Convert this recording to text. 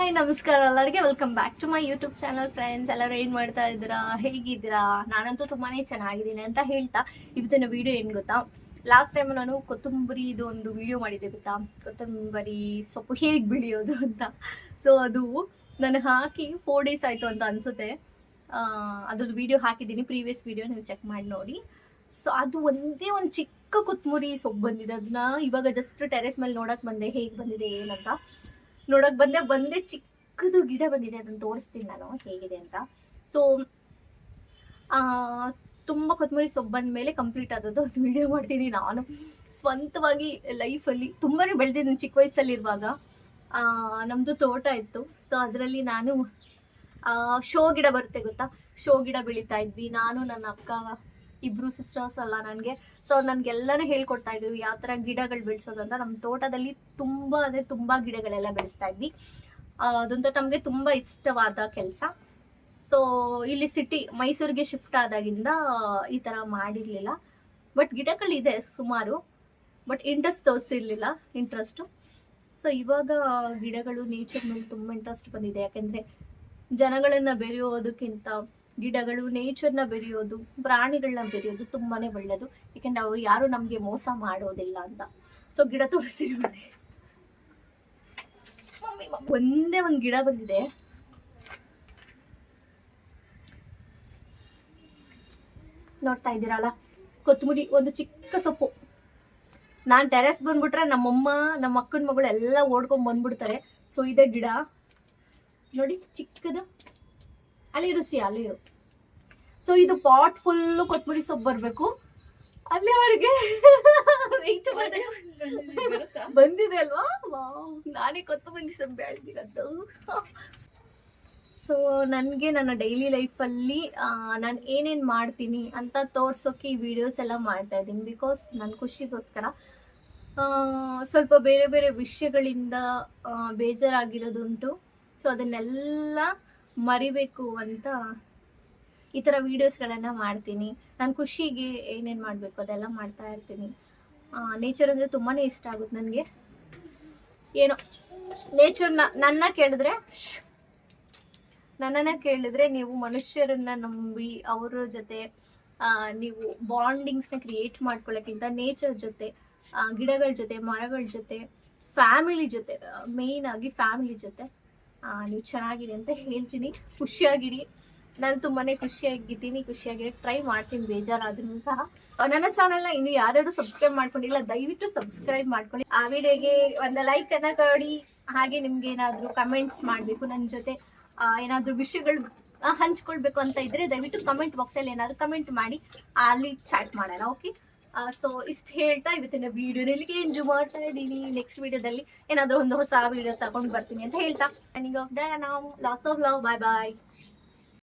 Hi ನಮಸ್ಕಾರ ಎಲ್ಲರಿಗೆ. Welcome back to my YouTube channel friends ಎಲ್ಲರೂ ಏನ್ ಮಾಡ್ತಾ ಇದ್ದೀರಾ? ಹೇಗಿದ್ದೀರಾ? ನಾನಂತೂ ತುಂಬಾನೇ ಚೆನ್ನಾಗಿದ್ದೀನಿ ಅಂತ ಹೇಳ್ತಾ, ಇವತ್ತಿನ ವಿಡಿಯೋ ಏನ್ ಗೊತ್ತಾ? ಲಾಸ್ಟ್ ಟೈಮ್ ನಾನು ಕೊತ್ತಂಬರಿ ಇದು ಒಂದು ವಿಡಿಯೋ ಮಾಡಿದ್ದೆ ಗೊತ್ತಾ? ಕೊತ್ತಂಬರಿ ಸೊಪ್ಪು ಹೇಗೆ ಬೆಳೆಯೋದು ಅಂತ. ಸೊ ಅದು ನಾನು ಹಾಕಿ ಫೋರ್ ಡೇಸ್ ಆಯ್ತು ಅಂತ ಅನ್ಸುತ್ತೆ. ಅದ್ರದ್ದು ವಿಡಿಯೋ ಹಾಕಿದ್ದೀನಿ ಪ್ರೀವಿಯಸ್ ವಿಡಿಯೋ ನೀವು ಚೆಕ್ ಮಾಡಿ ನೋಡಿ. ಸೊ ಅದು ಒಂದೇ ಒಂದು ಚಿಕ್ಕ ಕೊತ್ತಂಬರಿ ಸೊಪ್ಪು ಬಂದಿದೆ. ಅದನ್ನ ಇವಾಗ ಜಸ್ಟ್ ಟೆರೆಸ್ ಮೇಲೆ ನೋಡಕ್ ಬಂದೆ. ಹೇಗೆ ಬಂದಿದೆ, ಏನಂತ. ನೋಡಕ್ ಬಂದೆ ಬಂದೆ ಚಿಕ್ಕದು ಗಿಡ ಬಂದಿದೆ, ಅದನ್ನ ತೋರಿಸ್ತೀನಿ ನಾನು, ಹೇಗಿದೆ ಅಂತ. ಸೊ ತುಂಬ ಕೊತ್ತಂಬರಿ ಸೊಪ್ಪು ಬಂದ ಮೇಲೆ ಕಂಪ್ಲೀಟ್ ಆದದ್ದು ಒಂದು ವಿಡಿಯೋ ಮಾಡ್ತೀನಿ ನಾನು. ಸ್ವಂತವಾಗಿ ಲೈಫಲ್ಲಿ ತುಂಬಾ ಬೆಳೆದಿದ್ದೀನಿ ಚಿಕ್ಕ ವಯಸ್ಸಲ್ಲಿರುವಾಗ ನಮ್ಮದು ತೋಟ ಇತ್ತು. ಸೊ ಅದರಲ್ಲಿ ನಾನು ಶೋ ಗಿಡ ಬರುತ್ತೆ ಗೊತ್ತಾ? ಶೋ ಗಿಡ ಬೆಳೀತಾ ಇದ್ವಿ. ನಾನು, ನನ್ನ ಅಕ್ಕ ಇಬ್ರು ಸಿಸ್ಟರ್ಸ್ ಅಲ್ಲ ನನಗೆ. ಸೊ ನನಗೆಲ್ಲನೂ ಹೇಳ್ಕೊಡ್ತಾ ಇದ್ರು, ಯಾವ ಥರ ಗಿಡಗಳು ಬೆಳೆಸೋದು ಅಂತ. ನಮ್ಮ ತೋಟದಲ್ಲಿ ತುಂಬ ಅಂದರೆ ತುಂಬ ಗಿಡಗಳೆಲ್ಲ ಬೆಳೆಸ್ತಾ ಇದ್ವಿ. ಅದಂತೂ ನಮಗೆ ತುಂಬ ಇಷ್ಟವಾದ ಕೆಲಸ. ಸೊ ಇಲ್ಲಿ ಸಿಟಿ ಮೈಸೂರಿಗೆ ಶಿಫ್ಟ್ ಆದಾಗಿಂದ, ಈ ಥರ ಮಾಡಿರಲಿಲ್ಲ. ಬಟ್ ಗಿಡಗಳಿದೆ ಸುಮಾರು ಬಟ್ ಇಂಟ್ರೆಸ್ಟ್ ತೋರಿಸ್ತಿರ್ಲಿಲ್ಲ ಇಂಟ್ರೆಸ್ಟು ಸೊ ಇವಾಗ ಗಿಡಗಳು ನೇಚರ್ ಮೇಲೆ ತುಂಬ ಇಂಟ್ರೆಸ್ಟ್ ಬಂದಿದೆ. ಯಾಕೆಂದರೆ ಜನಗಳನ್ನ ಬೆರೆಯೋದಕ್ಕಿಂತ ಗಿಡಗಳು ನೇಚರ್ನ ಬೆರೆಯೋದು ಪ್ರಾಣಿಗಳನ್ನ ಬೆರೆಯೋದು ತುಂಬಾನೇ ಒಳ್ಳೆಯದು ಯಾಕೆಂದ್ರೆ ಅವ್ರು ಯಾರು ನಮಗೆ ಮೋಸ ಮಾಡೋದಿಲ್ಲ ಅಂತ. ಸೊ ಗಿಡ ತೋರಿಸ್ತೀನಿ ಮನೆ. ಒಂದೇ ಒಂದು ಗಿಡ ಬಂದಿದೆ. ನೋಡ್ತಾ ಇದ್ದೀರಲ್ಲ? ಕೊತ್ತಂಬರಿ, ಒಂದು ಚಿಕ್ಕ ಸೊಪ್ಪು. ನಾನು ಟೆರೆಸ್ ಬಂದ್ಬಿಟ್ರೆ ನಮ್ಮಮ್ಮ ನಮ್ಮ ಅಕ್ಕನ ಮಗಳು ಎಲ್ಲ ಓಡ್ಕೊಂಡ್ ಬಂದ್ಬಿಡ್ತಾರೆ. ಸೊ ಇದೆ ಗಿಡ. ನೋಡಿ, ಚಿಕ್ಕದು. ಅಲ್ಲಿ ರುಚಿ ಅಲ್ಲಿ ಸೊ ಇದು ಪಾಟ್ ಫುಲ್ಲು ಕೊತ್ತಂಬರಿ ಸೊಪ್ಪು ಬರಬೇಕು. ಅಲ್ಲಿವರೆಗೆ ವೆಯ್ಟ್ ಮಾಡಿ ಬಂದಿದೆ ಅಲ್ವಾ? ನಾನೇ ಕೊತ್ತಂಬರಿ ಸೊಪ್ಪು ಬೆಳೆದಿರೋದು. ಸೊ ನನಗೆ ನನ್ನ ಡೈಲಿ ಲೈಫಲ್ಲಿ ನಾನು ಏನೇನು ಮಾಡ್ತೀನಿ ಅಂತ ತೋರ್ಸೋಕೆ ಈ ವಿಡಿಯೋಸ್ ಎಲ್ಲ ಮಾಡ್ತಾ ಇದ್ದೀನಿ ಬಿಕಾಸ್ ನನ್ನ ಖುಷಿಗೋಸ್ಕರ ಸ್ವಲ್ಪ ಬೇರೆ ಬೇರೆ ವಿಷಯಗಳಿಂದ ಬೇಜಾರಾಗಿರೋದುಂಟು. ಸೊ ಅದನ್ನೆಲ್ಲ ಮರಿಬೇಕು ಅಂತ ಈ ಥರ ವೀಡಿಯೋಸ್ಗಳನ್ನು ಮಾಡ್ತೀನಿ. ನಾನು ಖುಷಿಗೆ ಏನೇನು ಮಾಡಬೇಕು ಅದೆಲ್ಲ ಮಾಡ್ತಾ ಇರ್ತೀನಿ. ನೇಚರ್ ಅಂದರೆ ತುಂಬಾ ಇಷ್ಟ ಆಗುತ್ತೆ ನನಗೆ. ಏನೋ ನೇಚರ್ನ ನನ್ನ ಕೇಳಿದ್ರೆ, ನನ್ನನ್ನು ಕೇಳಿದ್ರೆ ನೀವು ಮನುಷ್ಯರನ್ನ ನಂಬಿ ಅವರ ಜೊತೆ ನೀವು ಬಾಂಡಿಂಗ್ಸ್ನ ಕ್ರಿಯೇಟ್ ಮಾಡ್ಕೊಳ್ಳೋಕ್ಕಿಂತ ನೇಚರ್ ಜೊತೆ ಗಿಡಗಳ ಜೊತೆ, ಮರಗಳ ಜೊತೆ ಫ್ಯಾಮಿಲಿ ಜೊತೆ ಮೇಯ್ನ್ ಆಗಿ ಫ್ಯಾಮಿಲಿ ಜೊತೆ ನೀವು ಚೆನ್ನಾಗಿರಿ ಅಂತ ಹೇಳ್ತೀನಿ. ಖುಷಿಯಾಗಿರಿ. ನಾನು ತುಂಬಾನೇ ಖುಷಿಯಾಗಿದ್ದೀನಿ ಖುಷಿಯಾಗಿ ಟ್ರೈ ಮಾಡ್ತೀನಿ, ಬೇಜಾರಾದ್ರೂ ಸಹ. ನನ್ನ ಚಾನಲ್ನ ಇನ್ನು ಯಾರ್ಯಾರು ಸಬ್ಸ್ಕ್ರೈಬ್ ಮಾಡ್ಕೊಂಡಿಲ್ಲ, ದಯವಿಟ್ಟು ಸಬ್ಸ್ಕ್ರೈಬ್ ಮಾಡ್ಕೊಳ್ಳಿ. ಆ ವಿಡಿಯೋಗೆ ಒಂದು ಲೈಕ್ ಅನ್ನ ಕೊಡಿ. ಹಾಗೆ ನಿಮ್ಗೆ ಏನಾದರೂ ಕಮೆಂಟ್ಸ್ ಮಾಡಬೇಕು ನನ್ನ ಜೊತೆ. ಏನಾದರೂ ಏನಾದ್ರೂ ವಿಷಯಗಳು ಹಂಚ್ಕೊಳ್ಬೇಕು ಅಂತ ಇದ್ರೆ ದಯವಿಟ್ಟು ಕಮೆಂಟ್ ಬಾಕ್ಸಲ್ಲಿ ಏನಾದರೂ ಕಮೆಂಟ್ ಮಾಡಿ. ಅಲ್ಲಿ ಚಾಟ್ ಮಾಡೋಣ ಓಕೆ ಸೊ ಇಷ್ಟು ಹೇಳ್ತಾ ಇವತ್ತಿನ ವಿಡಿಯೋನ ಇಲ್ಲಿಗೆ ಎಂಜಾಯ್ ಮಾಡ್ತಾ ಇದ್ದೀನಿ ನೆಕ್ಸ್ಟ್ ವಿಡಿಯೋದಲ್ಲಿ ಏನಾದರೂ ಒಂದು ಹೊಸ ವಿಡಿಯೋ ತಗೊಂಡು ಬರ್ತೀನಿ ಅಂತ ಹೇಳ್ತಾ. ಆಫ್ ಡೇ ನಾವು lots of love bye bye